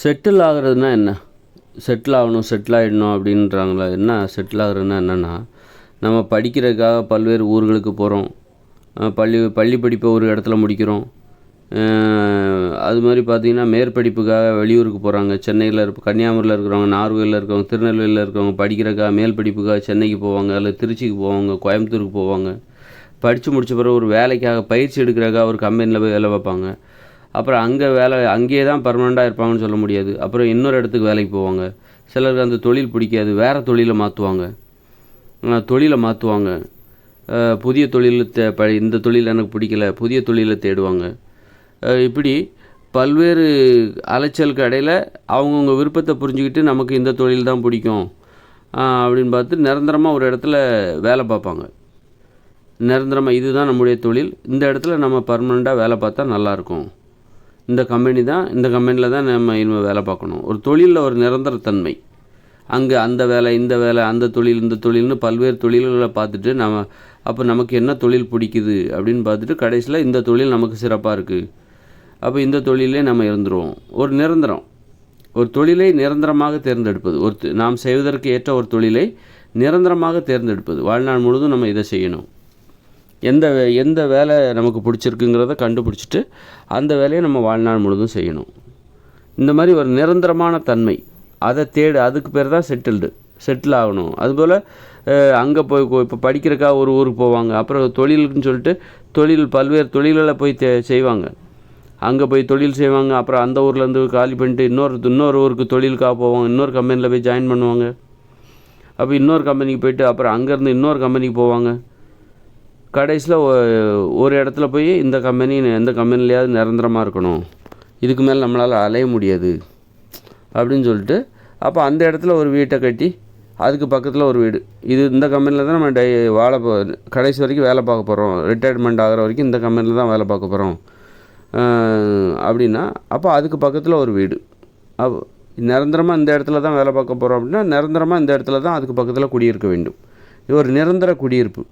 Settle ஆகிறதுனா என்ன? Settle ஆகணும் settle ஆகிடணும் அப்படின்றாங்களா? என்ன செட்டில் ஆகுறதுனா என்னென்னா நம்ம படிக்கிறதுக்காக பல்வேறு ஊர்களுக்கு போகிறோம் பள்ளி பள்ளி படிப்பை ஒரு இடத்துல முடிக்கிறோம். அது மாதிரி பார்த்திங்கன்னா மேற்படிப்புக்காக வெளியூருக்கு போகிறாங்க சென்னையில் இருப்ப கன்னியாகுமரியில் இருக்கிறவங்க நார்வேலில் இருக்கிறவங்க திருநெல்வேலியில் இருக்கிறவங்க படிக்கிறக்காக மேல் படிப்புக்காக சென்னைக்கு போவாங்க. அல்லது திருச்சிக்கு போவாங்க கோயம்புத்தூருக்கு போவாங்க. படித்து முடித்த பிறகு ஒரு வேலைக்காக பயிற்சி எடுக்கிறக்காக ஒரு கம்பெனியில் போய் வேலை பார்ப்பாங்க. அப்புறம் அங்கே வேலை அங்கேயே தான் பர்மனெண்ட்டாக இருப்பாங்கன்னு சொல்ல முடியாது. அப்புறம் இன்னொரு இடத்துக்கு வேலைக்கு போவாங்க. சிலருக்கு அந்த தொழில் பிடிக்காது வேறு தொழிலை மாற்றுவாங்க தொழிலை மாற்றுவாங்க புதிய தொழில் தே ப இந்த தொழில் எனக்கு பிடிக்கல புதிய தொழிலை தேடுவாங்க. இப்படி பல்வேறு அலைச்சலுக்கு இடையில் அவங்கவுங்க விருப்பத்தை புரிஞ்சுக்கிட்டு நமக்கு இந்த தொழில் தான் பிடிக்கும் அப்படின்னு பார்த்து நிரந்தரமாக ஒரு இடத்துல வேலை பார்ப்பாங்க. நிரந்தரமாக இதுதான் நம்முடைய தொழில். இந்த இடத்துல நம்ம பர்மனெண்ட்டாக வேலை பார்த்தா நல்லாயிருக்கும் இந்த கம்பெனி தான் இந்த கம்பெனியில் தான் நம்ம இனிமேல் வேலை பார்க்கணும். ஒரு தொழிலில் ஒரு நிரந்தரத்தன்மை அங்கே அந்த வேலை இந்த வேலை அந்த தொழில் இந்த தொழில்னு பல்வேறு தொழில்களை பார்த்துட்டு நம்ம அப்போ நமக்கு என்ன தொழில் பிடிக்குது அப்படின்னு பார்த்துட்டு கடைசியில் இந்த தொழில் நமக்கு சிறப்பாக இருக்குது அப்போ இந்த தொழிலே நம்ம இருந்துருவோம். ஒரு நிரந்தரம். ஒரு தொழிலை நிரந்தரமாக தேர்ந்தெடுப்பது. ஒரு நாம் செய்வதற்கு ஏற்ற ஒரு தொழிலை நிரந்தரமாக தேர்ந்தெடுப்பது. வாழ்நாள் முழுதும் நம்ம இதை செய்யணும். எந்த எந்த வேலை நமக்கு பிடிச்சிருக்குங்கிறத கண்டுபிடிச்சிட்டு அந்த வேலையை நம்ம வாழ்நாள் முழுதும் செய்யணும். இந்த மாதிரி ஒரு நிரந்தரமான தன்மை. அதை தேடு அதுக்கு பேர் தான் செட்டில்டு செட்டில் ஆகணும். அதுபோல் அங்கே போய் இப்போ படிக்கிறக்கா ஒரு ஊருக்கு போவாங்க. அப்புறம் தொழிலுக்குன்னு சொல்லிட்டு தொழில் பல்வேறு தொழில்களை போய் தே செய்வாங்க. அங்கே போய் தொழில் செய்வாங்க. அப்புறம் அந்த ஊர்லேருந்து காலி பண்ணிட்டு இன்னொரு இன்னொரு ஊருக்கு தொழிலுக்காக போவாங்க. இன்னொரு கம்பெனியில் போய் ஜாயின் பண்ணுவாங்க. அப்போ இன்னொரு கம்பெனிக்கு போயிட்டு அப்புறம் அங்கேருந்து இன்னொரு கம்பெனிக்கு போவாங்க. கடைசியில் ஒரு இடத்துல போய் இந்த கம்பெனி எந்த கம்பெனிலையாவது நிரந்தரமாக இருக்கணும். இதுக்கு மேலே நம்மளால் அலைய முடியாது. அப்படின்னு சொல்லிட்டு அப்போ அந்த இடத்துல ஒரு வீட்டை கட்டி அதுக்கு பக்கத்தில் ஒரு வீடு. இது இந்த கம்பெனியில் தான் நம்ம டை வாழை போ கடைசி வரைக்கும் வேலை பார்க்க போகிறோம் ரிட்டையர்மெண்ட் ஆகிற வரைக்கும் இந்த கம்பெனியில் தான் வேலை பார்க்க போகிறோம் அப்படின்னா அப்போ அதுக்கு பக்கத்தில் ஒரு வீடு. அப் நிரந்தரமாக இந்த இடத்துல தான் வேலை பார்க்க போகிறோம் அப்படின்னா நிரந்தரமாக இந்த இடத்துல தான் அதுக்கு பக்கத்தில் குடியிருக்க வேண்டும். இது ஒரு நிரந்தர குடியிருப்பு.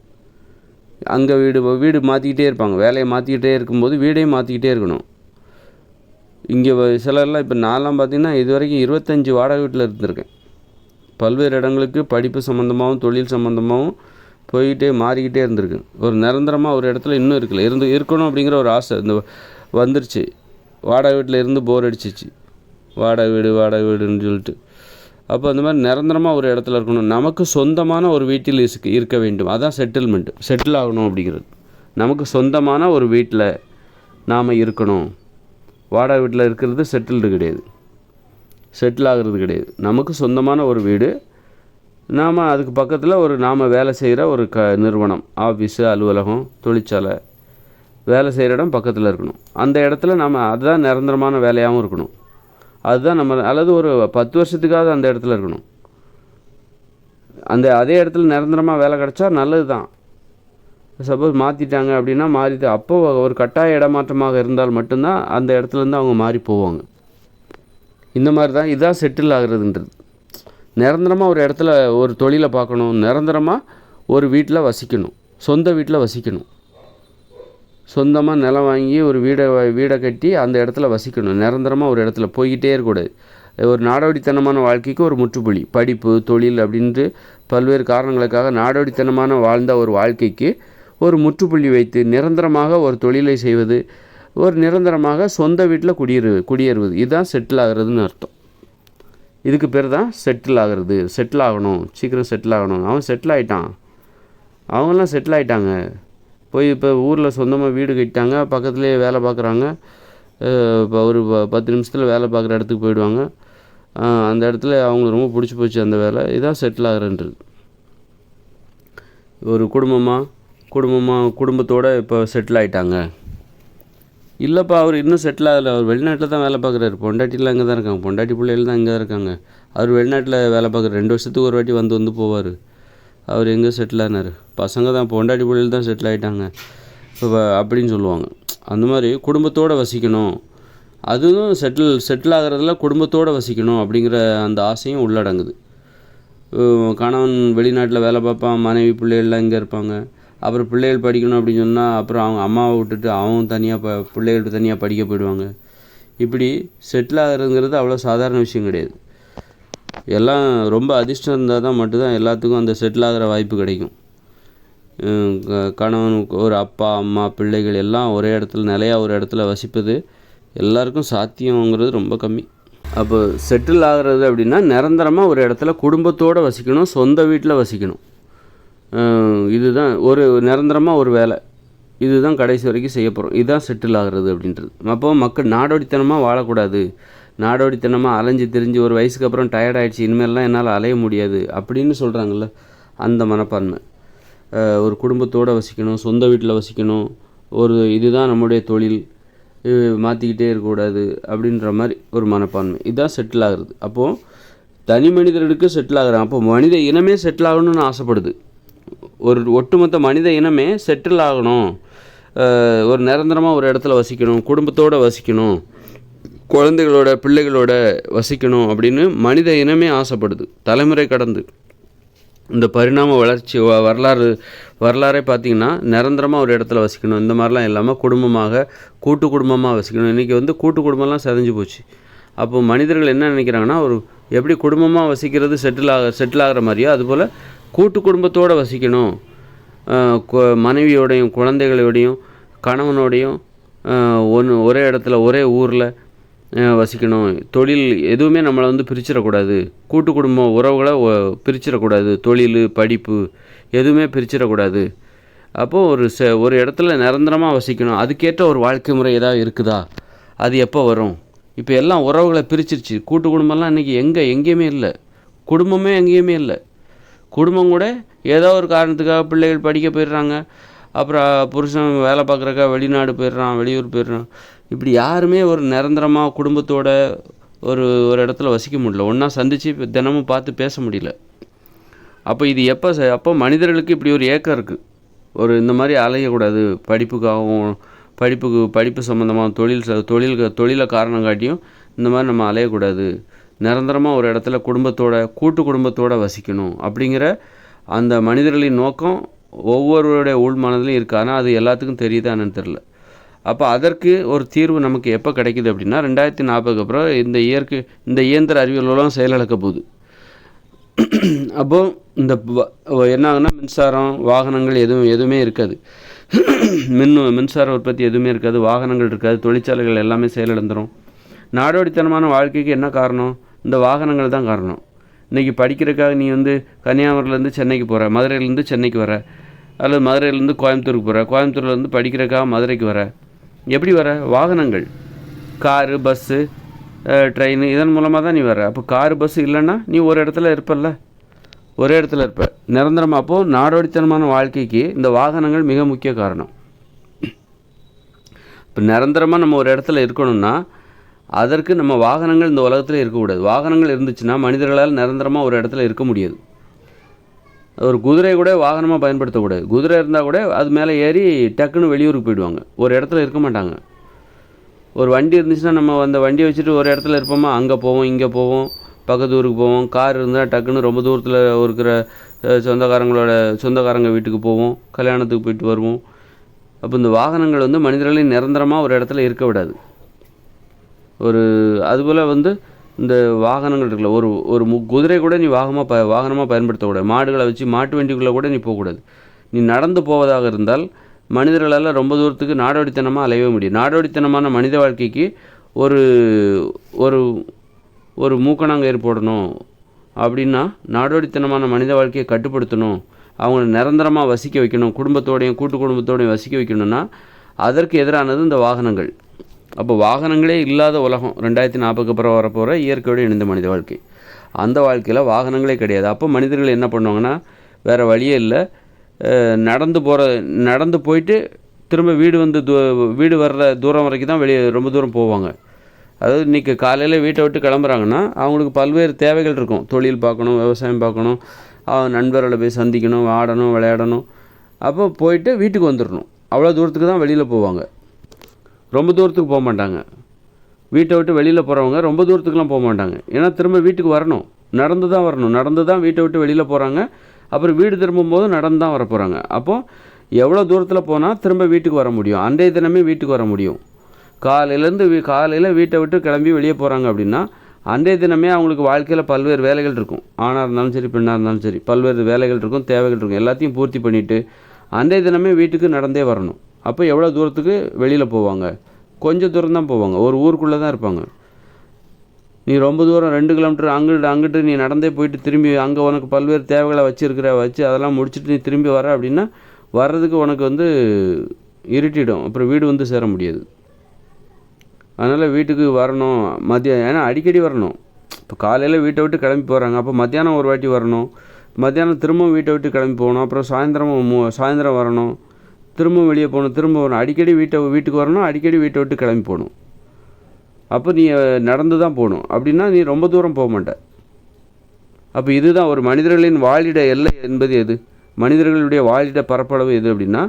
அங்கே வீடு வீடு மாற்றிக்கிட்டே இருப்பாங்க. வேலையை மாற்றிக்கிட்டே இருக்கும்போது வீடையும் மாற்றிக்கிட்டே இருக்கணும். இங்கே சிலர்லாம் இப்போ நான்லாம் பார்த்திங்கன்னா இது வரைக்கும் இருபத்தஞ்சி வாடகை வீட்டில் இருந்திருக்கேன். பல்வேறு இடங்களுக்கு படிப்பு சம்மந்தமாகவும் தொழில் சம்மந்தமாகவும் போய்கிட்டே மாறிக்கிட்டே இருந்திருக்கு ஒரு நிரந்தரமாக ஒரு இடத்துல இன்னும் இருக்கல. இருந்து இருக்கணும் அப்படிங்கிற ஒரு ஆசை இந்த வந்துருச்சு. வாடகை வீட்டில் இருந்து போர் அடிச்சிச்சு. வாடகை வீடு வாடகை வீடுன்னு சொல்லிட்டு. அப்போ அந்த மாதிரி நிரந்தரமாக ஒரு இடத்துல இருக்கணும். நமக்கு சொந்தமான ஒரு வீட்டில் இருக்க வேண்டும். அதான் செட்டில்மெண்ட் செட்டில் ஆகணும் அப்படிங்கிறது. நமக்கு சொந்தமான ஒரு வீட்டில் நாம் இருக்கணும். வாடகை வீட்டில் இருக்கிறது செட்டில்டு கிடையாது. செட்டில் ஆகிறது கிடையாது. நமக்கு சொந்தமான ஒரு வீடு. நாம் அதுக்கு பக்கத்தில் ஒரு நாம் வேலை செய்கிற ஒரு க நிறுவனம். ஆஃபீஸு அலுவலகம் தொழிற்சாலை. வேலை செய்கிற இடம் பக்கத்தில் இருக்கணும். அந்த இடத்துல நாம் அதுதான் நிரந்தரமான வேலையாகவும் இருக்கணும். அதுதான் நம்ம அல்லது ஒரு பத்து வருஷத்துக்காவது அந்த இடத்துல இருக்கணும். அந்த அதே இடத்துல நிரந்தரமாக வேலை கிடச்சா நல்லது தான் சப்போஸ் மாற்றிட்டாங்க அப்படின்னா மாறிட்டு அப்போ ஒரு கட்டாய இடமாற்றமாக இருந்தால் மட்டும்தான் அந்த இடத்துலேருந்து அவங்க மாறி போவாங்க. இந்த மாதிரி தான் இதுதான் செட்டில் ஆகுறதுன்றது. நிரந்தரமாக ஒரு இடத்துல ஒரு தொழிலை பார்க்கணும் நிரந்தரமாக ஒரு வீட்டில் வசிக்கணும் சொந்த வீட்டில் வசிக்கணும். சொந்தமாக நிலம் வாங்கி ஒரு வீடை வீடை கட்டி அந்த இடத்துல வசிக்கணும். நிரந்தரமாக ஒரு இடத்துல போய்கிட்டே இருக்கக்கூடாது. ஒரு நாடோடித்தனமான வாழ்க்கைக்கு ஒரு முற்றுப்புள்ளி. படிப்பு தொழில் அப்படின்ட்டு பல்வேறு காரணங்களுக்காக நாடோடித்தனமான வாழ்ந்த ஒரு வாழ்க்கைக்கு ஒரு முற்றுப்புள்ளி வைத்து நிரந்தரமாக ஒரு தொழிலை செய்வது ஒரு நிரந்தரமாக சொந்த வீட்டில் குடியேறு குடியேறுவது. இதுதான் செட்டில் ஆகிறதுன்னு அர்த்தம். இதுக்கு பேர் தான் செட்டில் ஆகிறது. செட்டில் ஆகணும். சீக்கிரம் செட்டில் ஆகணும். அவன் செட்டில் ஆகிட்டான் அவங்களாம் செட்டில் ஆகிட்டாங்க போய் இப்போ ஊரில் சொந்தமாக வீடு கட்டிட்டாங்க பக்கத்துலேயே வேலை பார்க்குறாங்க இப்போ ஒரு பத்து நிமிஷத்தில் வேலை பார்க்குற இடத்துக்கு போயிடுவாங்க. அந்த இடத்துல அவங்களுக்கு ரொம்ப பிடிச்சி போச்சு அந்த வேலை. இதான் செட்டில் ஆகிறன்றது. ஒரு குடும்பமாக குடும்பமாக குடும்பத்தோடு இப்போ செட்டில் ஆகிட்டாங்க இல்லைப்பா அவர் இன்னும் செட்டில் ஆகலை. அவர் வெளிநாட்டில் தான் வேலை பார்க்குறாரு பொண்டாட்டிலாம் இங்கே தான் இருக்காங்க. பொண்டாட்டி பிள்ளைகள் தான் இங்கே தான் இருக்காங்க. அவர் வெளிநாட்டில் வேலை பார்க்குற ரெண்டு வருஷத்துக்கு ஒரு வாட்டி வந்து வந்து போவார். அவர் எங்கே செட்டில் ஆனார்? பசங்க தான் பொண்டாட்டி பிள்ளைகள் தான் செட்டில் ஆகிட்டாங்க இப்போ அப்படின்னு சொல்லுவாங்க. அந்த மாதிரி குடும்பத்தோடு வசிக்கணும். அதுவும் செட்டில் செட்டில் ஆகிறதுல குடும்பத்தோடு வசிக்கணும் அப்படிங்கிற அந்த ஆசையும் உள்ளடங்குது. கணவன் வெளிநாட்டில் வேலை பார்ப்பான் மனைவி பிள்ளைகள்லாம் இங்கே இருப்பாங்க. அப்புறம் பிள்ளைகள் படிக்கணும் அப்படின்னு சொன்னால் அப்புறம் அவங்க அம்மாவை விட்டுட்டு அவங்க தனியாக ப பிள்ளைகள்கிட்ட தனியாக படிக்க போயிடுவாங்க. இப்படி செட்டில் ஆகிறதுங்கிறது அவ்வளோ சாதாரண விஷயம் கிடையாது. எல்லாம் ரொம்ப அதிர்ஷ்டம் இருந்தால் தான் மட்டும்தான் எல்லாத்துக்கும் அந்த செட்டில் ஆகிற வாய்ப்பு கிடைக்கும். க- கணவன் ஒரு அப்பா அம்மா பிள்ளைகள் எல்லாம் ஒரே இடத்துல நிலையாக ஒரு இடத்துல வசிப்பது எல்லாருக்கும் சாத்தியங்கிறது ரொம்ப கம்மி. அப்போ செட்டில் ஆகிறது அப்படின்னா நிரந்தரமாக ஒரு இடத்துல குடும்பத்தோடு வசிக்கணும் சொந்த வீட்டில் வசிக்கணும். இதுதான் ஒரு நிரந்தரமாக ஒரு வேலை. இதுதான் கடைசி வரைக்கும் செய்ய போகிறோம் இதுதான் செட்டில் ஆகிறது அப்படின்றது. அப்போ மக்கள் நாடோடித்தனமாக வாழக்கூடாது. நாடோடித்தனமாக அலைஞ்சு திரிஞ்சு ஒரு வயசுக்கு அப்புறம் டயர்ட் ஆயிடுச்சு இனிமேல்லாம் என்னால் அலைய முடியாது அப்படின்னு சொல்கிறாங்கல்ல அந்த மனப்பான்மை. ஒரு குடும்பத்தோடு வசிக்கணும் சொந்த வீட்டில் வசிக்கணும் ஒரு இதுதான் நம்முடைய தொழில் மாற்றிக்கிட்டே இருக்கக்கூடாது அப்படின்ற மாதிரி ஒரு மனப்பான்மை. இதுதான் செட்டில் ஆகுறது. அப்போது தனி மனிதர்களுக்கு செட்டில் ஆகுறாங்க. அப்போ மனித இனமே செட்டில் ஆகணும்னு ஆசைப்படுது. ஒரு ஒட்டுமொத்த மனித இனமே செட்டில் ஆகணும். ஒரு நிரந்தரமாக ஒரு இடத்துல வசிக்கணும் குடும்பத்தோடு வசிக்கணும். குழந்தைகளோட பிள்ளைகளோட வசிக்கணும் அப்படின்னு மனித இனமே ஆசைப்படுது. தலைமுறை கடந்து. இந்த பரிணாம வளர்ச்சி வ- வரலாறு வரலாறே பார்த்தீங்கன்னா நிரந்தரமாக ஒரு இடத்துல வசிக்கணும். இந்த மாதிரிலாம் இல்லாமல் குடும்பமாக கூட்டு குடும்பமாக வசிக்கணும். இன்றைக்கி வந்து கூட்டு குடும்பம்லாம் செதஞ்சு போச்சு. அப்போ மனிதர்கள் என்ன நினைக்கிறாங்கன்னா ஒரு எப்படி குடும்பமாக வசிக்கிறது செட்டில் ஆக செட்டில் ஆகிற மாதிரியோ அதுபோல் கூட்டு குடும்பத்தோடு வசிக்கணும். மனைவியோடையும் குழந்தைகளோடையும் கணவனோடையும் ஒன்று ஒரே இடத்துல ஒரே ஊரில் வசிக்கணும். தொழில் எதுவுமே நம்மளை வந்து பிரிச்சிடக்கூடாது. கூட்டு குடும்ப உறவுகளை பிரிச்சிடக்கூடாது. தொழில் படிப்பு எதுவுமே பிரிச்சிடக்கூடாது. அப்போது ஒரு ச ஒரு இடத்துல நிரந்தரமாக வசிக்கணும். அதுக்கேற்ற ஒரு வாழ்க்கை முறை ஏதாவது இருக்குதா? அது எப்போ வரும்? இப்போ எல்லாம் உறவுகளை பிரிச்சிருச்சு. கூட்டு குடும்பம்லாம் இன்றைக்கி எங்கே எங்கேயுமே இல்லை. குடும்பமே எங்கேயுமே இல்லை. குடும்பம் கூட ஏதோ ஒரு காரணத்துக்காக பிள்ளைகள் படிக்க போயிடுறாங்க. அப்புறம் புருஷன் வேலை பார்க்குறக்கா வெளிநாடு போயிடுறான் வெளியூர் போயிடுறான். இப்படி யாருமே ஒரு நிரந்தரமாக குடும்பத்தோட ஒரு ஒரு இடத்துல வசிக்க முடியல. ஒன்றா சந்தித்து தினமும் பார்த்து பேச முடியல. அப்போ இது எப்போ ச- அப்போ மனிதர்களுக்கு இப்படி ஒரு ஏக்கம் இருக்குது ஒரு இந்த மாதிரி அலையக்கூடாது. படிப்புக்காகவும் படிப்புக்கு படிப்பு சம்மந்தமாக தொழில் ச- தொழில் தொழிலை காரணம் காட்டியும் இந்த மாதிரி நம்ம அலையக்கூடாது. நிரந்தரமாக ஒரு இடத்துல குடும்பத்தோட கூட்டு குடும்பத்தோடு வசிக்கணும் அப்படிங்கிற அந்த மனிதர்களின் நோக்கம் ஒவ்வொருவருடைய உள் மனதிலையும் இருக்குது ஆனால் அது எல்லாத்துக்கும் தெரியுதா தெரில அப்போ அதற்கு ஒரு தீர்வு நமக்கு எப்போ கிடைக்குது அப்படின்னா ரெண்டாயிரத்தி நாற்பதுக்கு அப்புறம் இந்த இயற்கை இந்த இயந்திர அறிவியல் உலகம் செயலிழக்க போகுது. அப்போது இந்த என்ன ஆகுனா மின்சாரம் வாகனங்கள் எதுவும் எதுவுமே இருக்காது. மின் மின்சார உற்பத்தி எதுவுமே இருக்காது வாகனங்கள் இருக்காது தொழிற்சாலைகள் எல்லாமே செயலிழந்துடும் நாடோடித்தனமான வாழ்க்கைக்கு என்ன காரணம்? இந்த வாகனங்கள் தான் காரணம். இன்றைக்கி படிக்கிறதுக்காக நீ வந்து கன்னியாகுமரியிலேருந்து சென்னைக்கு போகிற மதுரையிலேருந்து சென்னைக்கு வர அல்லது மதுரையிலேருந்து கோயம்புத்தூருக்கு போகிற கோயம்புத்தூர்லேருந்து படிக்கிறதுக்காக மதுரைக்கு வர எப்படி வர? வாகனங்கள். காரு பஸ்ஸு ட்ரெயின் இதன் மூலமாக தான் நீ வர அப்போ காரு பஸ் இல்லைன்னா நீ ஒரு இடத்துல இருப்பல்ல? ஒரே இடத்துல இருப்ப. நிரந்தரமாக அப்போது நாடோடித்தனமான வாழ்க்கைக்கு இந்த வாகனங்கள் மிக முக்கிய காரணம். இப்போ நிரந்தரமாக நம்ம ஒரு இடத்துல இருக்கணும்னா அதற்கு நம்ம வாகனங்கள் இந்த உலகத்தில் இருக்கக்கூடாது. வாகனங்கள் இருந்துச்சுன்னா மனிதர்களால் நிரந்தரமாக ஒரு இடத்துல இருக்க முடியாது. ஒரு குதிரை கூட வாகனமாக பயன்படுத்தக்கூடாது. குதிரை இருந்தால் கூட அது மேலே ஏறி டக்குன்னு வெளியூருக்கு போயிடுவாங்க. ஒரு இடத்துல இருக்க மாட்டாங்க. ஒரு வண்டி இருந்துச்சுன்னா நம்ம அந்த வண்டியை வச்சுட்டு ஒரு இடத்துல இருப்போமா? அங்கே போவோம் இங்கே போவோம் பக்கத்து ஊருக்கு போவோம். கார் இருந்தால் டக்குன்னு ரொம்ப தூரத்தில் இருக்கிற சொந்தக்காரங்களோட சொந்தக்காரங்க வீட்டுக்கு போவோம். கல்யாணத்துக்கு போயிட்டு வருவோம். அப்போ இந்த வாகனங்கள் வந்து மனிதர்களை நிரந்தரமாக ஒரு இடத்துல இருக்க விடாது. ஒரு அதுபோல் வந்து இந்த வாகனங்கள் இருக்குல்ல ஒரு ஒரு மு குதிரை கூட நீ வாகனமாக ப வாகனமாக பயன்படுத்தக்கூடாது மாடுகளை வச்சு மாட்டு வண்டிக்குள்ளே கூட நீ போகக்கூடாது. நீ நடந்து போவதாக இருந்தால் மனிதர்களால் ரொம்ப தூரத்துக்கு நாடோடித்தனமாக அலையவே முடியும் நாடோடித்தனமான மனித வாழ்க்கைக்கு ஒரு ஒரு ஒரு மூக்கணாங்கயிறு போடணும் அப்படின்னா நாடோடித்தனமான மனித வாழ்க்கையை கட்டுப்படுத்தணும். அவங்கள நிரந்தரமாக வசிக்க வைக்கணும். குடும்பத்தோடையும் கூட்டு குடும்பத்தோடையும் வசிக்க வைக்கணும்னா அதற்கு எதிரானது இந்த வாகனங்கள். அப்போ வாகனங்களே இல்லாத உலகம். ரெண்டாயிரத்தி நாற்பதுக்கு அப்புறம் வரப்போகிற இயற்கையோடு இணைந்த மனித வாழ்க்கை. அந்த வாழ்க்கையில் வாகனங்களே கிடையாது. அப்போ மனிதர்கள் என்ன பண்ணுவாங்கன்னா வேறு வழியே இல்லை. நடந்து போகிற நடந்து போயிட்டு திரும்ப வீடு வந்து தூ வீடு வர்ற தூரம் வரைக்கும் தான் வெளியே ரொம்ப தூரம் போவாங்க. அதாவது இன்றைக்கி காலையில் வீட்டை விட்டு கிளம்புறாங்கன்னா அவங்களுக்கு பல்வேறு தேவைகள் இருக்கும். தொழில் பார்க்கணும் விவசாயம் பார்க்கணும் நண்பர்களை போய் சந்திக்கணும் ஆடணும் விளையாடணும். அப்போ போயிட்டு வீட்டுக்கு வந்துடணும் அவ்வளோ தூரத்துக்கு தான் வெளியில் போவாங்க. ரொம்ப தூரத்துக்கு போக மாட்டாங்க. வீட்டை விட்டு வெளியில் போகிறவங்க ரொம்ப தூரத்துக்குலாம் போக மாட்டாங்க. ஏன்னா திரும்ப வீட்டுக்கு வரணும். நடந்து தான் வரணும். நடந்து தான் வீட்டை விட்டு வெளியில் போகிறாங்க அப்புறம் வீடு திரும்பும்போது நடந்து தான் வர போகிறாங்க அப்போது எவ்வளோ தூரத்தில் போனால் திரும்ப வீட்டுக்கு வர முடியும்? அன்றைய தினமே வீட்டுக்கு வர முடியும். காலையிலேருந்து வீ காலையில் வீட்டை விட்டு கிளம்பி வெளியே போகிறாங்க அப்படின்னா அன்றைய தினமே அவங்களுக்கு வாழ்க்கையில் பல்வேறு வேலைகள் இருக்கும். ஆணாக இருந்தாலும் சரி பெண்ணாக இருந்தாலும் சரி பல்வேறு வேலைகள் இருக்கும் தேவைகள் இருக்கும். எல்லாத்தையும் பூர்த்தி பண்ணிவிட்டு அன்றைய தினமே வீட்டுக்கு நடந்தே வரணும். அப்போ எவ்வளோ தூரத்துக்கு வெளியில் போவாங்க? கொஞ்சம் தூரம் தான் போவாங்க. ஒரு ஊருக்குள்ளே தான் இருப்பாங்க. நீ ரொம்ப தூரம் ரெண்டு கிலோமீட்டர் அங்கிட்டு அங்கிட்டு நீ நடந்தே போயிட்டு திரும்பி அங்கே உனக்கு பல்வேறு தேவைகளை வச்சுருக்கிற வச்சு அதெல்லாம் முடிச்சுட்டு நீ திரும்பி வர அப்படின்னா வர்றதுக்கு உனக்கு வந்து இருட்டிடும். அப்புறம் வீடு வந்து சேர முடியாது. அதனால் வீட்டுக்கு வரணும். மதியம் ஏன்னா அடிக்கடி வரணும். இப்போ காலையில் வீட்டை விட்டு கிளம்பி போகிறாங்க அப்போ மத்தியானம் ஒரு வாட்டி வரணும். மத்தியானம் திரும்பவும் வீட்டை விட்டு கிளம்பி போகணும். அப்புறம் சாயந்தரம் மு சாயந்தரம் வரணும். திரும்பவும் வெளியே போகணும். திரும்ப வரணும். அடிக்கடி வீட்டை வீட்டுக்கு வரணும் அடிக்கடி வீட்டை விட்டு கிளம்பி போகணும். அப்போ நீ நடந்து தான் போகணும். அப்படின்னா நீ ரொம்ப தூரம் போக மாட்ட. அப்போ இதுதான் ஒரு மனிதர்களின் வாழிட எல்லை என்பது எது? மனிதர்களுடைய வாழிட பரப்பளவு எது அப்படின்னா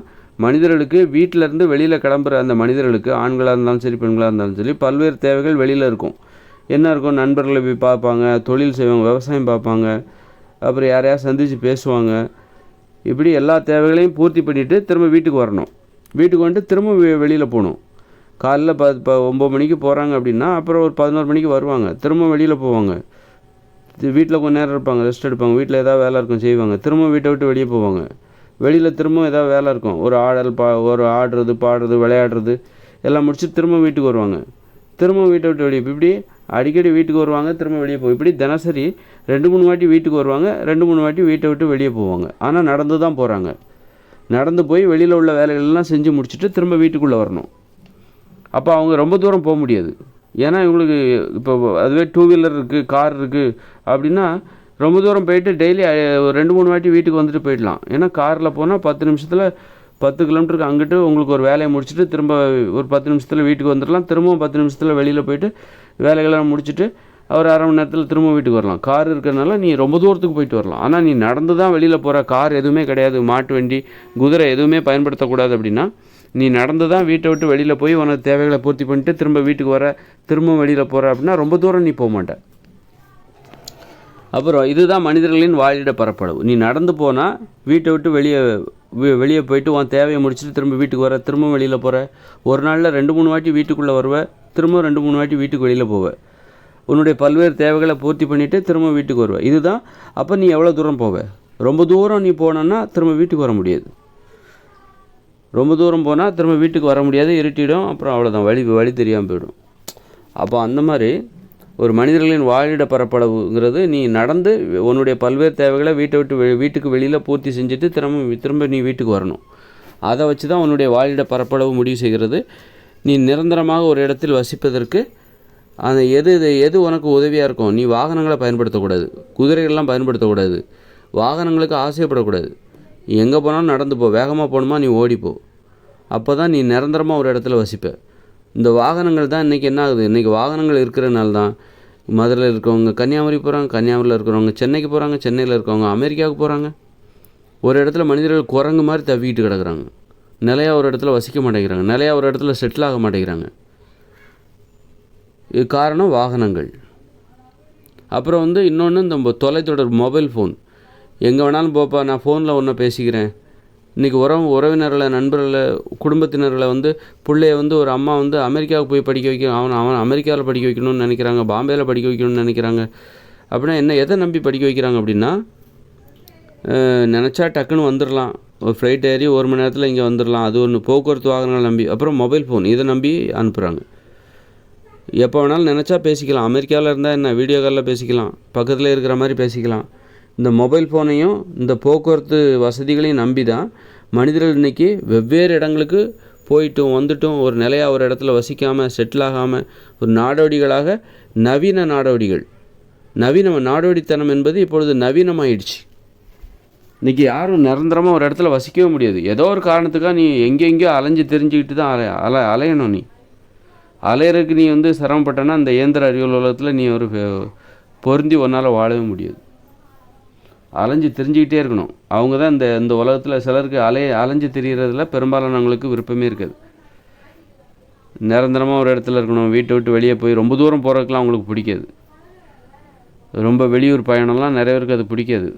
மனிதர்களுக்கு வீட்டிலேருந்து வெளியில் கிளம்புற அந்த மனிதர்களுக்கு ஆண்களாக இருந்தாலும் சரி பெண்களாக இருந்தாலும் சரி பல்வேறு தேவைகள் வெளியில் இருக்கும். என்ன இருக்கும்? நண்பர்களை போய் பார்ப்பாங்க தொழில் செய்வாங்க விவசாயம் பார்ப்பாங்க அப்புறம் யாரையாவது சந்தித்து பேசுவாங்க இப்படி எல்லா தேவைகளையும் பூர்த்தி பண்ணிவிட்டு திரும்ப வீட்டுக்கு வரணும். வீட்டுக்கு வந்துட்டு திரும்ப வெ வெளியில் போகணும். காலைல ப இப்போ ஒம்பது மணிக்கு போகிறாங்க அப்படின்னா அப்புறம் ஒரு பதினோரு மணிக்கு வருவாங்க. திரும்ப வெளியில் போவாங்க. வீட்டில் கொஞ்சம் நேரம் இருப்பாங்க ரெஸ்ட் எடுப்பாங்க. வீட்டில் ஏதாவது வேலை இருக்கும் செய்வாங்க. திரும்ப வீட்டை விட்டு வெளியே போவாங்க. வெளியில் திரும்ப ஏதாவது வேலை இருக்கும். ஒரு ஆடல் பா ஒரு ஆடுறது பாடுறது விளையாடுறது எல்லாம் முடிச்சு திரும்ப வீட்டுக்கு வருவாங்க. திரும்ப வீட்டை விட்டு வெளியே இப்படி அடிக்கடி வீட்டுக்கு வருவாங்க திரும்ப வெளியே போய். இப்படி தினசரி ரெண்டு மூணு வாட்டி வீட்டுக்கு வருவாங்க ரெண்டு மூணு வாட்டி வீட்டை விட்டு வெளியே போவாங்க. ஆனால் நடந்து தான் போகிறாங்க நடந்து போய் வெளியில் உள்ள வேலைகள்லாம் செஞ்சு முடிச்சுட்டு திரும்ப வீட்டுக்குள்ளே வரணும். அப்போ அவங்க ரொம்ப தூரம் போக முடியாது. ஏன்னா இவங்களுக்கு இப்போ அதுவே டூ வீலர் இருக்குது கார் இருக்குது அப்படின்னா ரொம்ப தூரம் போயிட்டு டெய்லி ஒரு ரெண்டு மூணு வாட்டி வீட்டுக்கு வந்துட்டு போயிடலாம். ஏன்னா காரில் போனால் பத்து நிமிஷத்தில் பத்து கிலோமீட்டருக்கு அங்கிட்டு உங்களுக்கு ஒரு வேலையை முடிச்சுட்டு திரும்ப ஒரு பத்து நிமிஷத்தில் வீட்டுக்கு வந்துடலாம் திரும்பவும் பத்து நிமிஷத்தில் வெளியில் போயிட்டு வேலைகள்லாம் முடிச்சுட்டு ஒரு அரை மணி நேரத்தில் திரும்ப வீட்டுக்கு வரலாம். கார் இருக்கிறதுனால நீ ரொம்ப தூரத்துக்கு போயிட்டு வரலாம். ஆனால் நீ நடந்து தான் வெளியில் போகிற கார் எதுவுமே கிடையாது. மாட்டு வண்டி குதிரை எதுவுமே பயன்படுத்தக்கூடாது அப்படின்னா நீ நடந்து தான் வீட்டை விட்டு வெளியில் போய் உனக்கு தேவைகளை பூர்த்தி பண்ணிட்டு திரும்ப வீட்டுக்கு வர திரும்பவும் வெளியில் போகிற அப்படின்னா ரொம்ப தூரம் நீ போக மாட்டேன் அப்புறம் இதுதான் மனிதர்களின் வாழிட பரப்பளவு. நீ நடந்து போனால் வீட்டை விட்டு வெளியே வெளியே போயிட்டு உன் தேவையை முடிச்சுட்டு திரும்ப வீட்டுக்கு வர திரும்ப வெளியில் போகிற ஒரு நாளில் ரெண்டு மூணு வாட்டி வீட்டுக்குள்ளே வருவ திரும்ப ரெண்டு மூணு வாட்டி வீட்டுக்கு வெளியில் போவ. உன்னுடைய பல்வேறு தேவைகளை பூர்த்தி பண்ணிவிட்டு திரும்ப வீட்டுக்கு வருவ. இதுதான் அப்போ நீ எவ்வளோ தூரம் போவ? ரொம்ப தூரம் நீ போனன்னா திரும்ப வீட்டுக்கு வர முடியாது. ரொம்ப தூரம் போனால் திரும்ப வீட்டுக்கு வர முடியாது இருட்டிடும் அப்புறம் அவ்வளோதான் வழி வழி தெரியாமல் போயிடும். அப்போ அந்த மாதிரி ஒரு மனிதர்களின் வாழிட பரப்பளவுங்கிறது நீ நடந்து உன்னுடைய பல்வேறு தேவைகளை வீட்டை விட்டு வெ- வீட்டுக்கு வெளியில் பூர்த்தி செஞ்சுட்டு திரும்ப திரும்ப நீ வீட்டுக்கு வரணும். அதை வச்சு தான் உன்னுடைய வாழிட பரப்பளவு முடிவு செய்கிறது. நீ நிரந்தரமாக ஒரு இடத்தில் வசிப்பதற்கு அந்த எது இது எது உனக்கு உதவியாக இருக்கும்? நீ வாகனங்களை பயன்படுத்தக்கூடாது. குதிரைகள்லாம் பயன்படுத்தக்கூடாது. வாகனங்களுக்கு ஆசைப்படக்கூடாது. எங்கே போனாலும் நடந்து போ. வேகமாக போகணுமா? நீ ஓடிப்போ. அப்போ தான் நீ நிரந்தரமாக ஒரு இடத்துல வசிப்ப. இந்த வாகனங்கள் தான் இன்றைக்கி என்ன ஆகுது? இன்றைக்கி வாகனங்கள் இருக்கிறனால தான் மதுரையில் இருக்கவங்க கன்னியாகுமரி போகிறாங்க கன்னியாகுமரியில் இருக்கிறவங்க சென்னைக்கு போகிறாங்க சென்னையில் இருக்கவங்க அமெரிக்காவுக்கு போகிறாங்க ஒரு இடத்துல மனிதர்கள் குரங்கு மாதிரி தவிக்கிட்டு கிடக்குறாங்க. நிலையாக ஒரு இடத்துல வசிக்க மாட்டேங்கிறாங்க. நிலையா ஒரு இடத்துல செட்டில் ஆக மாட்டேங்கிறாங்க. இது காரணம் வாகனங்கள். அப்புறம் வந்து இன்னொன்று இந்த தொலைத்தொடர் மொபைல் ஃபோன். எங்கே வேணாலும் போப்பா நான் ஃபோனில் ஒன்று பேசிக்கிறேன். இன்றைக்கி உறவு உறவினர்களை நண்பர்களை குடும்பத்தினர்களை வந்து பிள்ளைய வந்து ஒரு அம்மா வந்து அமெரிக்காவுக்கு போய் படிக்க வைக்க அவன் அவன் அமெரிக்காவில் படிக்க வைக்கணும்னு நினைக்கிறாங்க பாம்பேயில் படிக்க வைக்கணும்னு நினைக்கிறாங்க. அப்படின்னா என்ன எதை நம்பி படிக்க வைக்கிறாங்க அப்படின்னா நினச்சா டக்குன்னு வந்துடலாம் ஒரு ஃப்ளைட் ஏறி ஒரு மணி நேரத்தில் இங்கே வந்துடலாம் அது ஒன்று போக்குவரத்து வாகனங்கள் நம்பி அப்புறம் மொபைல் ஃபோன் இதை நம்பி அனுப்புகிறாங்க எப்போ வேணாலும் நினச்சா பேசிக்கலாம். அமெரிக்காவில் இருந்தால் என்ன வீடியோ காலில் பேசிக்கலாம். பக்கத்தில் இருக்கிற மாதிரி பேசிக்கலாம். இந்த மொபைல் ஃபோனையும் இந்த போக்குவரத்து வசதிகளையும் நம்பி தான் மனிதர்கள் இன்றைக்கி வெவ்வேறு இடங்களுக்கு போயிட்டும் வந்துட்டும் ஒரு நிலையாக ஒரு இடத்துல வசிக்காமல் செட்டில் ஆகாமல் ஒரு நாடோடிகளாக நவீன நாடோடிகள். நவீன நாடோடித்தனம் என்பது இப்பொழுது நவீனமாயிடுச்சு. இன்றைக்கி யாரும் நிரந்தரமாக ஒரு இடத்துல வசிக்கவே முடியாது. ஏதோ ஒரு காரணத்துக்காக நீ எங்கெங்கேயோ அலைஞ்சு தெரிஞ்சுக்கிட்டு தான் அலை அலை அலையணும் நீ. அலையறதுக்கு நீ வந்து சிரமப்பட்டனா இந்த இயந்திர அறிவியல் உலகத்தில் நீ ஒரு பொருந்தி ஒன்றால் வாழவே முடியாது. அலைஞ்சு தெரிஞ்சுக்கிட்டே இருக்கணும். அவங்க தான் இந்த இந்த உலகத்தில் சிலருக்கு அலைய அலைஞ்சு தெரிகிறதுல பெரும்பாலானவங்களுக்கு விருப்பமே இருக்காது. நிரந்தரமாக ஒரு இடத்துல இருக்கணும் வீட்டை விட்டு வெளியே போய் ரொம்ப தூரம் போகிறதுக்குலாம் அவங்களுக்கு பிடிக்காது. ரொம்ப வெளியூர் பயணம்லாம் நிறைய பேருக்கு அது பிடிக்காது.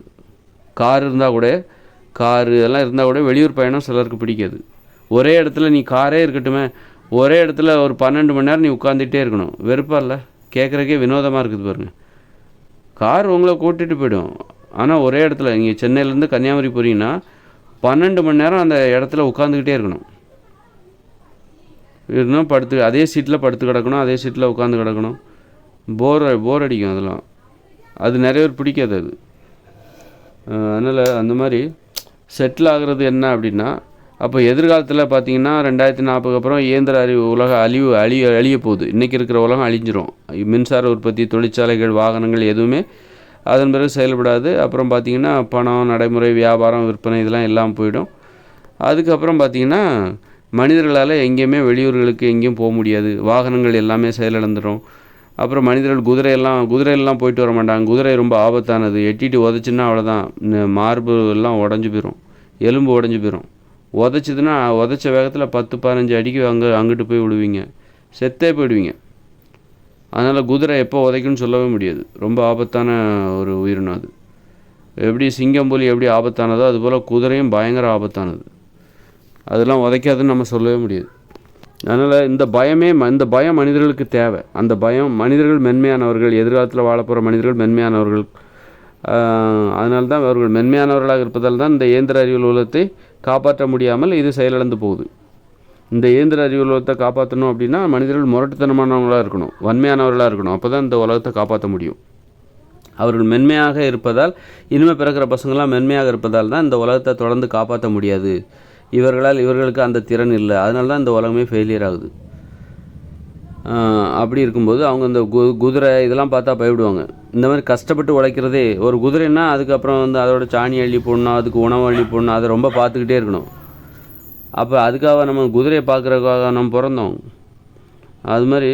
கார் இருந்தால் கூட காரு இதெல்லாம் இருந்தால் கூட வெளியூர் பயணம் சிலருக்கு பிடிக்காது. ஒரே இடத்துல நீ காரே இருக்கட்டுமே ஒரே இடத்துல ஒரு பன்னெண்டு மணி நேரம் நீ உட்காந்துட்டே இருக்கணும். வெறுப்பா இல்லை? கேட்குறக்கே வினோதமாக இருக்குது பாருங்கள் கார் உங்களை கூட்டிகிட்டு போயிடும். ஆனால் ஒரே இடத்துல இங்கே சென்னையிலேருந்து கன்னியாகுமரி போகிறீங்கன்னா பன்னெண்டு மணி நேரம் அந்த இடத்துல உட்காந்துக்கிட்டே இருக்கணும். இருந்தால் படுத்து அதே சீட்டில் படுத்து கிடக்கணும் அதே சீட்டில் உட்காந்து கிடக்கணும். போர் போர் அடிக்கும் அதெல்லாம். அது நிறைய பேர் பிடிக்காது அது. அதனால் அந்த மாதிரி செட்டில் ஆகுறது என்ன அப்படின்னா அப்போ எதிர்காலத்தில் பார்த்தீங்கன்னா ரெண்டாயிரத்தி நாற்பதுக்கு அப்புறம் இயந்திர அறிவு உலக அழிவு அழிய அழிய போகுது. இன்றைக்கி இருக்கிற உலகம் அழிஞ்சிரும். மின்சார உற்பத்தி தொழிற்சாலைகள் வாகனங்கள் எதுவுமே அதன் பிறகு செயல்படாது. அப்புறம் பார்த்திங்கன்னா பணம் நடைமுறை வியாபாரம் விற்பனை இதெல்லாம் எல்லாம் போயிடும். அதுக்கப்புறம் பார்த்திங்கன்னா மனிதர்களால் எங்கேயுமே வெளியூர்களுக்கு எங்கேயும் போக முடியாது. வாகனங்கள் எல்லாமே செயலிழந்துடும் அப்புறம் மனிதர்கள் குதிரையெல்லாம் குதிரையெல்லாம் போயிட்டு வர மாட்டாங்க. குதிரை ரொம்ப ஆபத்தானது. எட்டிட்டு உதச்சுன்னா அவ்வளோதான் மார்பு எல்லாம் உடஞ்சி போயிடும் எலும்பு உடஞ்சி போயிடும் உதச்சிதுன்னா உதச்ச வேகத்தில் பத்து பதினஞ்சு அடிக்கு அங்கே அங்கிட்டு போய் விடுவீங்க. செத்தே போயிடுவீங்க. அதனால் குதிரை எப்போ உதைக்குன்னு சொல்லவே முடியாது. ரொம்ப ஆபத்தான ஒரு உயிரினம் அது. எப்படி சிங்கம் புலி எப்படி ஆபத்தானதோ அதுபோல் குதிரையும் பயங்கர ஆபத்தானது. அதெல்லாம் உதைக்காதுன்னு நம்ம சொல்லவே முடியாது. அதனால் இந்த பயமே ம- இந்த பயம் மனிதர்களுக்கு தேவை. அந்த பயம் மனிதர்கள் மென்மையானவர்கள் எதிர்காலத்தில் வாழப்போகிற மனிதர்கள் மென்மையானவர்கள். அதனால தான் அவர்கள் மென்மையானவர்களாக இருப்பதால் தான் இந்த இயந்திர அறிவியல் உலகத்தை காப்பாற்ற முடியாமல் இது செயலிழந்து போகுது. இந்த இயந்திர அறிவியல் உலகத்தை காப்பாற்றணும் அப்படின்னா மனிதர்கள் முரட்டுத்தனமானவங்களாக இருக்கணும் வன்மையானவர்களாக இருக்கணும். அப்போ தான் இந்த உலகத்தை காப்பாற்ற முடியும். அவர்கள் மென்மையாக இருப்பதால் இனிமேல் பிறக்கிற பசங்களாம் மென்மையாக இருப்பதால் தான் இந்த உலகத்தை தொடர்ந்து காப்பாற்ற முடியாது. இவர்களால் இவர்களுக்கு அந்த திறன் இல்லை. அதனால தான் இந்த உலகமே ஃபெயிலியர் ஆகுது. அப்படி இருக்கும்போது அவங்க இந்த கு குதிரை இதெல்லாம் பார்த்தா பயப்படுவாங்க. இந்த மாதிரி கஷ்டப்பட்டு உழைக்கிறதே ஒரு குதிரைன்னா அதுக்கப்புறம் வந்து அதோட சாணி அள்ளி போடணும் அதுக்கு உணவு அள்ளி போடணும் அதை ரொம்ப பார்த்துக்கிட்டே இருக்கணும். அப்போ அதுக்காக நம்ம குதிரையை பார்க்குறதுக்காக நம்ம பிறந்தோம். அது மாதிரி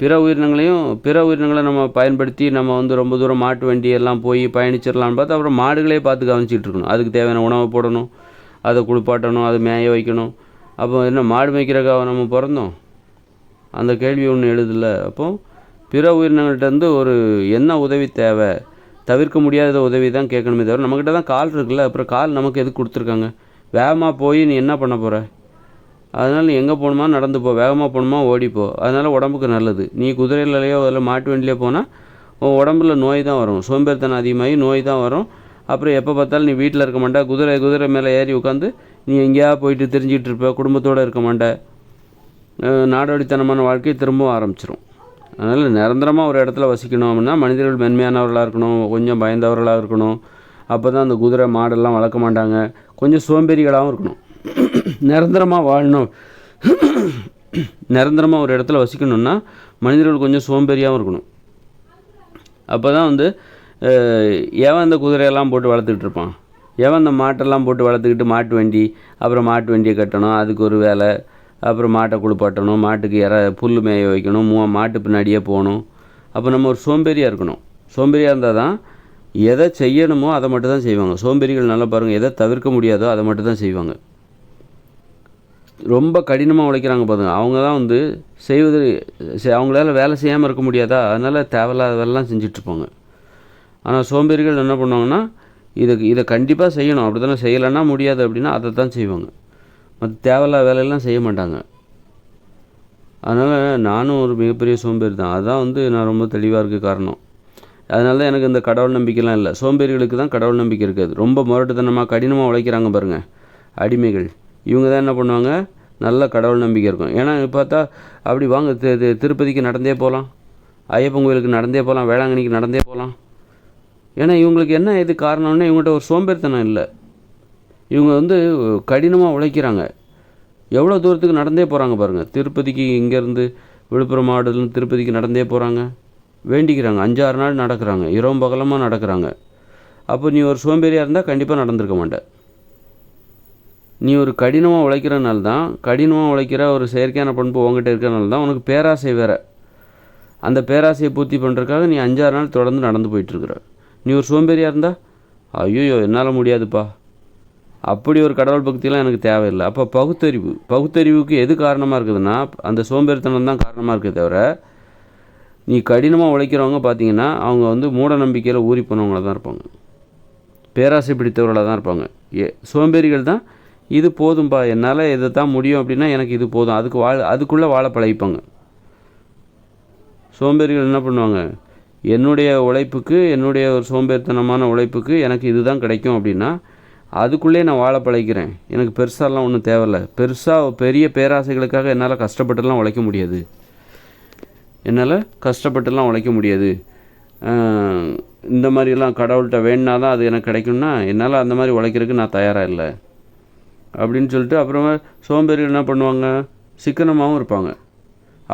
பிற உயிரினங்களையும் பிற உயிரினங்களை நம்ம பயன்படுத்தி நம்ம வந்து ரொம்ப தூரம் மாட்டு வண்டி எல்லாம் போய் பயணிச்சிடலான்னு பார்த்தா அப்புறம் மாடுகளே பார்த்து கவனிச்சிட்டு இருக்கணும். அதுக்கு தேவையான உணவு போடணும் அதை குளிப்பாட்டணும் அதை மேய வைக்கணும். அப்போ என்ன மாடு மேய்க்கிறக்காக நம்ம பிறந்தோம்? அந்த கேள்வி ஒன்று எழுதல. அப்போ பிற உயிரினங்கள்ட்டேருந்து ஒரு என்ன உதவி தேவை? தவிர்க்க முடியாத உதவி தான் கேட்கணுமே தவிர நம்மக்கிட்ட தான் கால் இருக்குல்ல அப்புறம் கால் நமக்கு எதுக்கு கொடுத்துருக்காங்க? வேகமாக போய் நீ என்ன பண்ண போகிற அதனால் நீ எங்கே போகணுமா? நடந்து போ. வேகமாக போகணுமா? ஓடிப்போ அதனால் உடம்புக்கு நல்லது. நீ குதிரையிலையோ அதில் மாட்டு வண்டிலையோ போனால் உன் உடம்புல நோய் தான் வரும். சோம்பேறித்தனம் அதிகமாகி நோய் தான் வரும். அப்புறம் எப்போ பார்த்தாலும் நீ வீட்டில் இருக்க மாட்டா. குதிரை குதிரை மேலே ஏறி உட்காந்து நீ எங்கேயா போயிட்டு தெரிஞ்சிட்டு இருப்ப. குடும்பத்தோடு இருக்க மாட்டே. நாடோடித்தனமான வாழ்க்கை திரும்பவும் ஆரம்பிச்சிடும் அதனால் நிரந்தரமாக ஒரு இடத்துல வசிக்கணும் அப்படின்னா மனிதர்கள் மென்மையானவர்களாக இருக்கணும். கொஞ்சம் பயந்தவர்களாக இருக்கணும். அப்போ தான் அந்த குதிரை மாடெல்லாம் வளர்க்க மாட்டாங்க. கொஞ்சம் சோம்பேறிகளாகவும் இருக்கணும். நிரந்தரமாக வாழணும். நிரந்தரமாக ஒரு இடத்துல வசிக்கணும்னா மனிதர்கள் கொஞ்சம் சோம்பேறியாகவும் இருக்கணும். அப்போ தான் வந்து ஏவன் அந்த குதிரையெல்லாம் போட்டு வளர்த்துக்கிட்டு இருப்பான்? எவன் அந்த மாட்டெல்லாம் போட்டு வளர்த்துக்கிட்டு மாட்டு வண்டி அப்புறம் மாட்டு வண்டியை கட்டணும் அதுக்கு ஒரு வேலை அப்புறம் மாட்டை குளிப்பாட்டணும் மாட்டுக்கு இற புல் மேய வைக்கணும் மூ மாட்டு பின்னாடியே போகணும். அப்போ நம்ம ஒரு சோம்பேறியாக இருக்கணும். சோம்பேறியாக இருந்தால் தான் எதை செய்யணுமோ அதை மட்டும் தான் செய்வாங்க. சோம்பேறிகள் நல்லா பாருங்கள் எதை தவிர்க்க முடியாதோ அதை மட்டும் தான் செய்வாங்க. ரொம்ப கடினமாக உழைக்கிறாங்க பாருங்க. அவங்க தான் வந்து செய்வது செ- அவங்களால வேலை செய்யாமல் இருக்க முடியாதா? அதனால் தேவையில்லாத வேலைலாம் செஞ்சிட்ருப்பாங்க. ஆனால் சோம்பேறிகள் என்ன பண்ணுவாங்கன்னா இதை இதை கண்டிப்பாக செய்யணும். அப்படி தானே செய்யலைன்னா முடியாது அப்படின்னா அதை தான் செய்வாங்க. மற்ற தேவையில்லாத வேலையெல்லாம் செய்ய மாட்டாங்க. அதனால் நானும் ஒரு மிகப்பெரிய சோம்பேறி தான் அதுதான் வந்து நான் ரொம்ப தெளிவாக இருக்க காரணம். அதனால தான் எனக்கு இந்த கடவுள் நம்பிக்கைலாம் இல்லை. சோம்பேறிகளுக்கு தான் கடவுள் நம்பிக்கை இருக்காது ரொம்ப முரட்டுத்தனமாக கடினமாக உழைக்கிறாங்க பாருங்கள் அடிமைகள். இவங்க தான் என்ன பண்ணுவாங்க? நல்ல கடவுள் நம்பிக்கை இருக்கும். ஏன்னா பார்த்தா அப்படி வாங்க திருப்பதிக்கு நடந்தே போகலாம் ஐயப்பன் கோயிலுக்கு நடந்தே போகலாம் வேளாங்கண்ணிக்கு நடந்தே போகலாம் ஏன்னா இவங்களுக்கு என்ன இது காரணம்னா இவங்ககிட்ட ஒரு சோம்பேறித்தனம் இல்லை. இவங்க வந்து கடினமாக உழைக்கிறாங்க. எவ்வளோ தூரத்துக்கு நடந்தே போகிறாங்க பாருங்கள் திருப்பதிக்கு இங்கேருந்து விழுப்புரம் மாவட்டத்துலேருந்து திருப்பதிக்கு நடந்தே போகிறாங்க வேண்டிக்கிறாங்க. அஞ்சாறு நாள் நடக்கிறாங்க. இரவும் பகலமாக நடக்கிறாங்க. அப்போ நீ ஒரு சோம்பேறியாக இருந்தால் கண்டிப்பாக நடந்திருக்க மாட்ட. நீ ஒரு கடினமாக உழைக்கிறனால தான் கடினமாக உழைக்கிற ஒரு செயற்கையான பண்பு உங்ககிட்ட இருக்கிறனால தான் உனக்கு பேராசை வேற. அந்த பேராசையை பூர்த்தி பண்ணுறதுக்காக நீ அஞ்சாறு நாள் தொடர்ந்து நடந்து போயிட்டுருக்குற. நீ ஒரு சோம்பேறியாக இருந்தால் ஐயோ என்னால் முடியாதுப்பா. அப்படி ஒரு கடவுள் பக்தியெலாம் எனக்கு தேவையில்லை. அப்போ பகுத்தறிவு. பகுத்தறிவுக்கு எது காரணமாக இருக்குதுன்னா அந்த சோம்பேறித்தனம் தான் காரணமாக இருக்கே தவிர நீ கடினமாக உழைக்கிறவங்க பார்த்தீங்கன்னா அவங்க வந்து மூட நம்பிக்கையில் ஊறி போனவங்கள தான் இருப்பாங்க. பேராசை பிடித்தவர்களாக தான் இருப்பாங்க. ஏ சோம்பேறிகள் தான் இது போதும்பா என்னால் இதை தான் முடியும் அப்படின்னா எனக்கு இது போதும். அதுக்கு வாழ அதுக்குள்ளே வாழ பழகிப்பாங்க. சோம்பேறிகள் என்ன பண்ணுவாங்க? என்னுடைய உழைப்புக்கு என்னுடைய ஒரு சோம்பேறித்தனமான உழைப்புக்கு எனக்கு இதுதான் கிடைக்கும் அப்படின்னா அதுக்குள்ளே நான் வாழ பழகிக்கிறேன் எனக்கு பெருசாலாம் ஒன்றும் தேவையில்ல. பெருசாக பெரிய பேராசைகளுக்காக என்னால் கஷ்டப்பட்டுலாம் உழைக்க முடியாது. என்னால் கஷ்டப்பட்டுலாம் உழைக்க முடியாது. இந்த மாதிரிலாம் கடவுள்கிட்ட வேணுனா தான் அது எனக்கு கிடைக்கும்னா என்னால் அந்த மாதிரி உழைக்கிறதுக்கு நான் தயாராக இல்லை. அப்படின்னு சொல்லிட்டு அப்புறமா சோம்பேறிகள் என்ன பண்ணுவாங்க? சிக்கனமாகவும் இருப்பாங்க.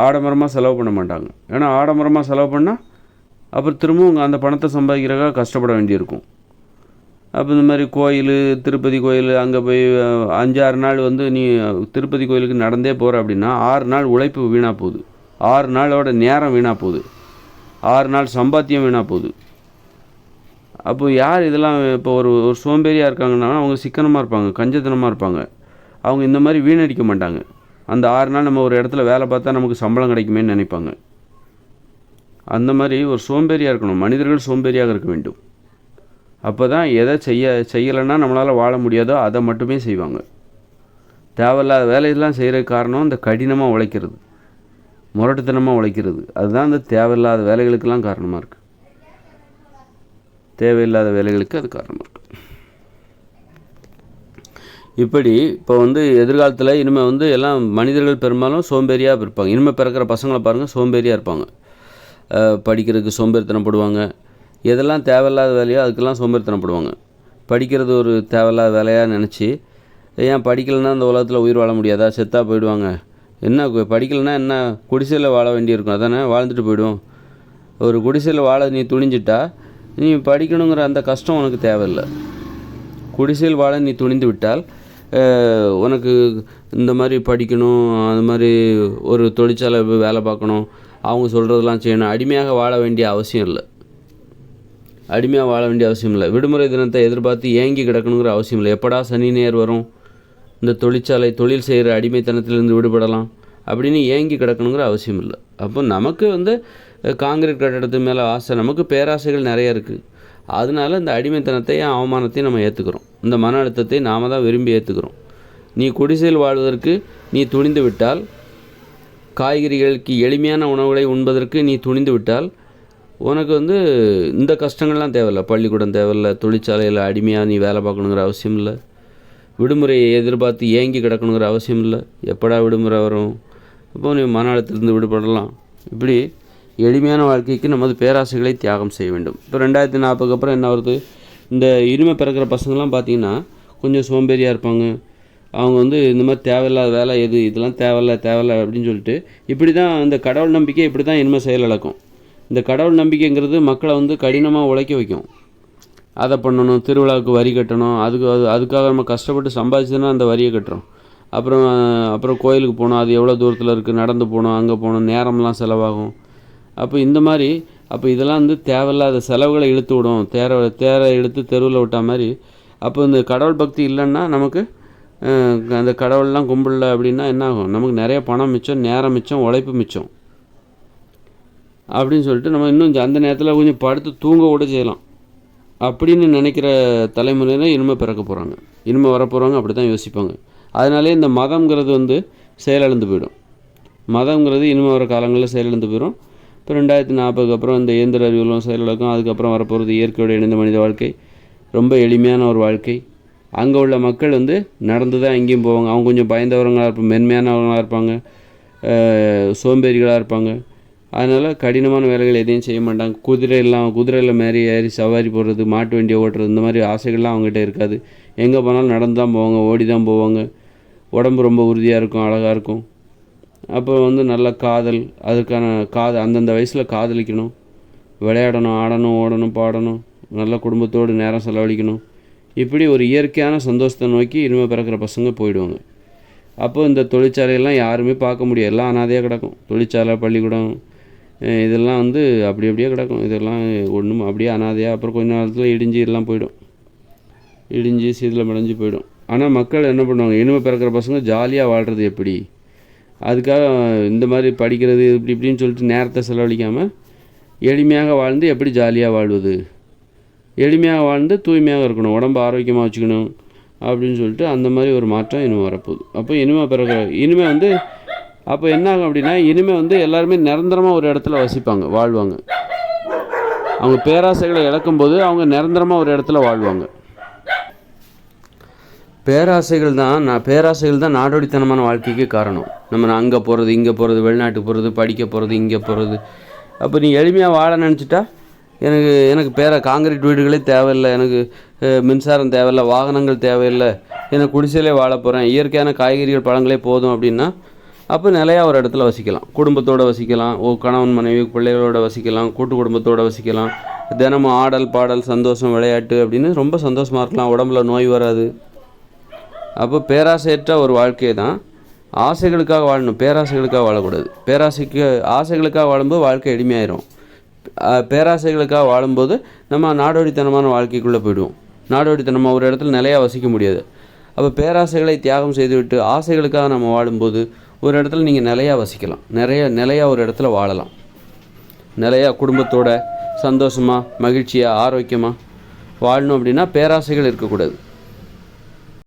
ஆடம்பரமாக செலவு பண்ண மாட்டாங்க. ஏன்னா ஆடம்பரமாக செலவு பண்ணால் அப்புறம் திரும்பவும் அந்த பணத்தை சம்பாதிக்கிறக்காக கஷ்டப்பட வேண்டியிருக்கும். அப்போ இந்த மாதிரி கோயில் திருப்பதி கோயில் அங்கே போய் அஞ்சாறு நாள் வந்து நீ திருப்பதி கோயிலுக்கு நடந்தே போகிற அப்படின்னா ஆறு நாள் உழைப்பு வீணாக போகுது. ஆறு நாளோட நேரம் வீணாக போகுது. ஆறு நாள் சம்பாத்தியம் வீணாக போகுது. அப்போ யார் இதெல்லாம் இப்போ ஒரு ஒரு சோம்பேறியாக இருக்காங்கன்னா அவங்க சிக்கனமாக இருப்பாங்க கஞ்சத்தனமாக இருப்பாங்க. அவங்க இந்த மாதிரி வீணடிக்க மாட்டாங்க. அந்த ஆறு நாள் நம்ம ஒரு இடத்துல வேலை பார்த்தா நமக்கு சம்பளம் கிடைக்குமேன்னு நினைப்பாங்க. அந்த மாதிரி ஒரு சோம்பேறியாக இருக்கணும். மனிதர்கள் சோம்பேறியாக இருக்க வேண்டும். அப்போ தான் எதை செய்ய செய்யலைன்னா நம்மளால் வாழ முடியாதோ அதை மட்டுமே செய்வாங்க. தேவையில்லாத வேலையெல்லாம் செய்கிற காரணம் இந்த கடினமாக உழைக்கிறது. முரட்டுத்தனமாக உழைக்கிறது. அதுதான் இந்த தேவையில்லாத வேலைகளுக்கெல்லாம் காரணமாக இருக்குது தேவையில்லாத வேலைகளுக்கு அது காரணமாக இருக்குது இப்படி இப்போ வந்து எதிர்காலத்தில் இனிமேல் வந்து எல்லாம் மனிதர்கள் பெரும்பாலும் சோம்பேறியாக இருப்பாங்க. இனிமேல் பிறக்கிற பசங்களை பாருங்கள் சோம்பேறியாக இருப்பாங்க. படிக்கிறதுக்கு சோம்பேறித்தனப்படுவாங்க எதெல்லாம் தேவையில்லாத வேலையோ அதுக்கெல்லாம் சோம்பேறித்தனப்படுவாங்க படிக்கிறது ஒரு தேவையில்லாத வேலையாக நினச்சி ஏன் படிக்கலைன்னா அந்த உலகத்தில் உயிர் வாழ முடியாதா? செத்தாக போயிடுவாங்க. என்ன படிக்கலைன்னா என்ன குடிசையில் வாழ வேண்டியிருக்கும். அதானே வாழ்ந்துட்டு போயிடும் ஒரு குடிசையில் வாழ நீ துணிஞ்சிட்டா நீ படிக்கணுங்கிற அந்த கஷ்டம் உனக்கு தேவையில்லை. குடிசையில் வாழ நீ துணிந்து விட்டால் உனக்கு இந்த மாதிரி படிக்கணும் அந்த மாதிரி ஒரு தொழிற்சாலை வேலை பார்க்கணும் அவங்க சொல்கிறதெல்லாம் செய்யணும். அடிமையாக வாழ வேண்டிய அவசியம் இல்லை. அடிமையாக வாழ வேண்டிய அவசியம் இல்லை. விடுமுறை தினத்தை எதிர்பார்த்து ஏங்கி கிடக்கணுங்கிற அவசியம் இல்லை. எப்படா சனி நேர் வரும்? இந்த தொழிற்சாலை தொழில் செய்கிற அடிமைத்தனத்திலிருந்து விடுபடலாம். அப்படின்னு ஏங்கி கிடக்கணுங்கிற அவசியம் இல்லை. அப்போ நமக்கு வந்து காங்கிரீட் கட்டடத்து மேலே ஆசை நமக்கு பேராசைகள் நிறைய இருக்குது அதனால இந்த அடிமைத்தனத்தையும் அவமானத்தையும் நம்ம ஏற்றுக்கிறோம் இந்த மன அழுத்தத்தை நாம தான் விரும்பி ஏற்றுக்கிறோம் நீ குடிசையில் வாழ்வதற்கு நீ துணிந்து விட்டால் காய்கறிகளுக்கு எளிமையான உணவுகளை உண்பதற்கு நீ துணிந்து விட்டால் உனக்கு வந்து இந்த கஷ்டங்கள்லாம் தேவையில்ல. பள்ளிக்கூடம் தேவையில்ல தொழிற்சாலையில் அடிமையாக நீ வேலை பார்க்கணுங்கிற அவசியம் இல்லை. விடுமுறையை எதிர்பார்த்து ஏங்கி கிடக்கணுங்கிற அவசியம் இல்லை. எப்படா விடுமுறை வரும்? அப்போ நீ மன அழுத்தத்திலிருந்து விடுபடலாம். இப்படி எளிமையான வாழ்க்கைக்கு நமது பேராசைகளை தியாகம் செய்ய வேண்டும். இப்போ ரெண்டாயிரத்தி நாற்பதுக்கு அப்புறம் என்ன வருது? இந்த இனிமை பிறக்கிற பசங்கள்லாம் பார்த்தீங்கன்னா கொஞ்சம் சோம்பேறியாக இருப்பாங்க. அவங்க வந்து இந்த மாதிரி தேவையில்லாத வேலை எது? இதெல்லாம் தேவையில்ல தேவையில்ல அப்படின்னு சொல்லிட்டு இப்படி தான் இந்த கடவுள் நம்பிக்கை இப்படி தான் இனிமேல் செயலிழக்கும் இந்த கடவுள் நம்பிக்கைங்கிறது மக்களை வந்து கடினமாக உழைக்க வைக்கும். அதை பண்ணணும் திருவிழாவுக்கு வரி கட்டணும் அதுக்கு அது அதுக்காக நம்ம கஷ்டப்பட்டு சம்பாதிச்சுன்னா அந்த வரியை கட்டுறோம். அப்புறம் அப்புறம் கோயிலுக்கு போகணும் அது எவ்வளோ தூரத்தில் இருக்குது நடந்து போகணும் அங்கே போகணும் நேரம்லாம் செலவாகும். அப்போ இந்த மாதிரி அப்போ இதெல்லாம் வந்து தேவையில்லாத செலவுகளை இழுத்து விடும். தேர தேரை இழுத்து தெருவில் விட்டா மாதிரி அப்போ இந்த கடவுள் பக்தி இல்லைன்னா நமக்கு அந்த கடவுள்லாம் கும்பிடல அப்படின்னா என்ன ஆகும் நமக்கு நிறைய பணம் மிச்சம் நேரம் மிச்சம் உழைப்பு மிச்சம். அப்படின்னு சொல்லிட்டு நம்ம இன்னும் அந்த நேரத்தில் கொஞ்சம் படுத்து தூங்க கூட செய்யலாம். அப்படின்னு நினைக்கிற தலைமுறையில் இனிமேல் பிறக்க போகிறாங்க இனிமேல் வரப்போகிறவங்க அப்படி தான் யோசிப்பாங்க. அதனாலே இந்த மதம்ங்கிறது வந்து செயலிழந்து போயிடும். மதம்ங்கிறது இனிமேல் வர காலங்களில் செயலிழந்து போயிடும் இப்போ ரெண்டாயிரத்தி நாற்பதுக்கு அப்புறம் இந்த இயந்திர அறிவுகளும் செயலிழக்கும் அதுக்கப்புறம் வரப்போகிறது இயற்கையோடு இணைந்த மனித வாழ்க்கை ரொம்ப எளிமையான ஒரு வாழ்க்கை. அங்கே உள்ள மக்கள் வந்து நடந்து தான் எங்கேயும் போவாங்க. அவங்க கொஞ்சம் பயந்தவங்களாக இருப்பாங்க மென்மையானவங்களாக இருப்பாங்க. சோம்பேறிகளாக இருப்பாங்க. அதனால் கடினமான வேலைகள் எதையும் செய்ய மாட்டாங்க. குதிரையெல்லாம் குதிரையில் மேரி ஏறி சவாரி போடுறது மாட்டு வண்டியை ஓட்டுறது இந்த மாதிரி ஆசைகள்லாம் அவங்ககிட்ட இருக்காது. எங்கே போனாலும் நடந்து தான் போவாங்க ஓடி தான் போவாங்க. உடம்பு ரொம்ப உறுதியாக இருக்கும் அழகாக இருக்கும். அப்போ வந்து நல்ல காதல் அதுக்கான காத அந்தந்த வயசில் காதலிக்கணும். விளையாடணும் ஆடணும் ஓடணும் பாடணும். நல்ல குடும்பத்தோடு நேரம் செலவழிக்கணும். இப்படி ஒரு இயற்கையான சந்தோஷத்தை நோக்கி இனிமேல் பிறக்கிற பசங்க போயிடுவாங்க. அப்போ இந்த தொழிற்சாலையெல்லாம் யாருமே பார்க்க முடியாது. எல்லாம் அனாதையாக கிடக்கும். தொழிற்சாலை பள்ளிக்கூடம் இதெல்லாம் வந்து அப்படி அப்படியே கிடக்கும். இதெல்லாம் ஒன்றும் அப்படியே அனாதையாக அப்புறம் கொஞ்ச நேரத்தில் இடிஞ்சு எல்லாம் போயிடும். இடிஞ்சு சீதில் மடைஞ்சு போயிடும். ஆனால் மக்கள் என்ன பண்ணுவாங்க? இனிமே பிறக்கிற பசங்க ஜாலியாக வாழ்கிறது எப்படி? அதுக்காக இந்த மாதிரி படிக்கிறது இப்படி இப்படின்னு சொல்லிட்டு நேரத்தை செலவழிக்காமல் எளிமையாக வாழ்ந்து எப்படி ஜாலியாக வாழ்வது? எளிமையாக வாழ்ந்து தூய்மையாக இருக்கணும். உடம்பு ஆரோக்கியமாக வச்சுக்கணும் அப்படின்னு சொல்லிட்டு அந்த மாதிரி ஒரு மாற்றம் இனிமே வரப்போகுது. அப்போ இனிமே பிறகு இனிமே வந்து அப்போ என்ன ஆகும் அப்படின்னா இனிமேல் வந்து எல்லாருமே நிரந்தரமாக ஒரு இடத்துல வசிப்பாங்க வாழ்வாங்க. அவங்க பேராசைகளை இழக்கும்போது அவங்க நிரந்தரமாக ஒரு இடத்துல வாழ்வாங்க. பேராசைகள் தான் நான் பேராசைகள் தான் நாடோடித்தனமான வாழ்க்கைக்கு காரணம். நம்ம அங்கே போகிறது இங்கே போகிறது வெளிநாட்டுக்கு போகிறது படிக்க போகிறது இங்கே போகிறது அப்போ நீ எளிமையாக வாழ நினச்சிட்டா எனக்கு எனக்கு பேர காங்கிரீட் வீடுகளே தேவையில்லை எனக்கு மின்சாரம் தேவையில்லை வாகனங்கள் தேவையில்லை எனக்கு குடிசையிலே வாழ போகிறேன் இயற்கையான காய்கறிகள் பழங்களே போதும் அப்படின்னா அப்போ நிலையா ஒரு இடத்துல வசிக்கலாம். குடும்பத்தோடு வசிக்கலாம். ஓ கணவன் மனைவி பிள்ளைகளோட வசிக்கலாம். கூட்டு குடும்பத்தோடு வசிக்கலாம். தினமும் ஆடல் பாடல் சந்தோஷம் விளையாட்டு அப்படின்னு ரொம்ப சந்தோஷமாக இருக்கலாம். உடம்புல நோய் வராது. அப்போ பேராசையற்ற ஒரு வாழ்க்கையை தான். ஆசைகளுக்காக வாழணும். பேராசைகளுக்காக வாழக்கூடாது. பேராசைக்கு ஆசைகளுக்காக வாழும்போது வாழ்க்கை எளிமையாயிரும். பேராசைகளுக்காக வாழும்போது நம்ம நாடோடித்தனமான வாழ்க்கைக்குள்ளே போயிடுவோம். நாடோடித்தனமாக ஒரு இடத்துல நிலையாக வசிக்க முடியாது. அப்போ பேராசைகளை தியாகம் செய்துவிட்டு ஆசைகளுக்காக நம்ம வாழும்போது ஒரு இடத்துல நீங்கள் நிலையாக வசிக்கலாம். நிறைய நிலையாக ஒரு இடத்துல வாழலாம். நிலையாக குடும்பத்தோட சந்தோஷமாக மகிழ்ச்சியாக ஆரோக்கியமாக வாழணும் அப்படின்னா பேராசைகள் இருக்கக்கூடாது.